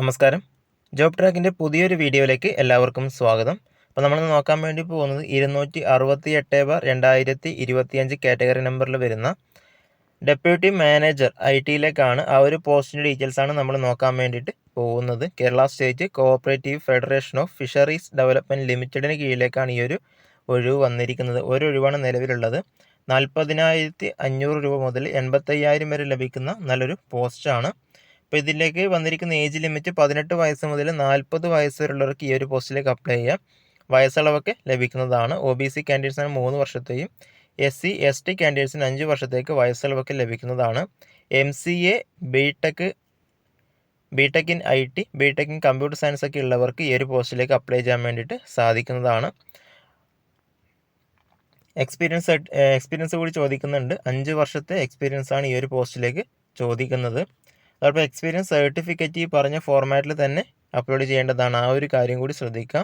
നമസ്കാരം. ജോബ് ട്രാക്കിന്റെ പുതിയൊരു വീഡിയോയിലേക്ക് എല്ലാവർക്കും സ്വാഗതം. അപ്പോൾ നമ്മൾ നോക്കാൻ വേണ്ടി പോകുന്നത് ഇരുന്നൂറ്റി അറുപത്തി എട്ട് ബാർ രണ്ടായിരത്തി ഇരുപത്തിയഞ്ച് കാറ്റഗറി നമ്പറിൽ വരുന്ന ഡെപ്യൂട്ടി മാനേജർ ഐ ടിയിലേക്കാണ് ആ ഒരു പോസ്റ്റിന്റെ ഡീറ്റെയിൽസാണ് നമ്മൾ നോക്കാൻ വേണ്ടിയിട്ട് പോകുന്നത്. Kerala state cooperative federation of fisheries development ലിമിറ്റഡിന് കീഴിലേക്കാണ് ഈ ഒരു ഒഴിവ് വന്നിരിക്കുന്നത്. ഒരു ഒഴിവാണ് നിലവിലുള്ളത്. നാൽപ്പതിനായിരത്തി അഞ്ഞൂറ് രൂപ മുതൽ എൺപത്തയ്യായിരം വരെ ലഭിക്കുന്ന നല്ലൊരു പോസ്റ്റാണ്. അപ്പോൾ ഇതിലേക്ക് വന്നിരിക്കുന്ന ഏജ് ലിമിറ്റ് പതിനെട്ട് വയസ്സ് മുതൽ നാൽപ്പത് വയസ്സ് വരെയുള്ളവർക്ക് ഈ ഒരു പോസ്റ്റിലേക്ക് അപ്ലൈ ചെയ്യാം. വയസ്സളവൊക്കെ ലഭിക്കുന്നതാണ്. ഒ ബി സി കാൻഡിഡേറ്റ്സിന് മൂന്ന് വർഷത്തെയും എസ് സി എസ് ടി കാൻഡിഡേറ്റ്സിന് അഞ്ച് വർഷത്തേക്ക് വയസ്സളവൊക്കെ ലഭിക്കുന്നതാണ്. M C A B tech B tech in I T B in computer science ഒക്കെ ഉള്ളവർക്ക് ഈ ഒരു പോസ്റ്റിലേക്ക് അപ്ലൈ ചെയ്യാൻ വേണ്ടിയിട്ട് സാധിക്കുന്നതാണ്. എക്സ്പീരിയൻസ് എക്സ്പീരിയൻസ് കൂടി ചോദിക്കുന്നുണ്ട്. അഞ്ച് വർഷത്തെ എക്സ്പീരിയൻസ് ആണ് ഈ ഒരു പോസ്റ്റിലേക്ക് ചോദിക്കുന്നത്. അതോടൊപ്പം എക്സ്പീരിയൻസ് സർട്ടിഫിക്കറ്റ് ഈ പറഞ്ഞ ഫോർമാറ്റിൽ തന്നെ അപ്ലോഡ് ചെയ്യേണ്ടതാണ്. ആ ഒരു കാര്യം കൂടി ശ്രദ്ധിക്കുക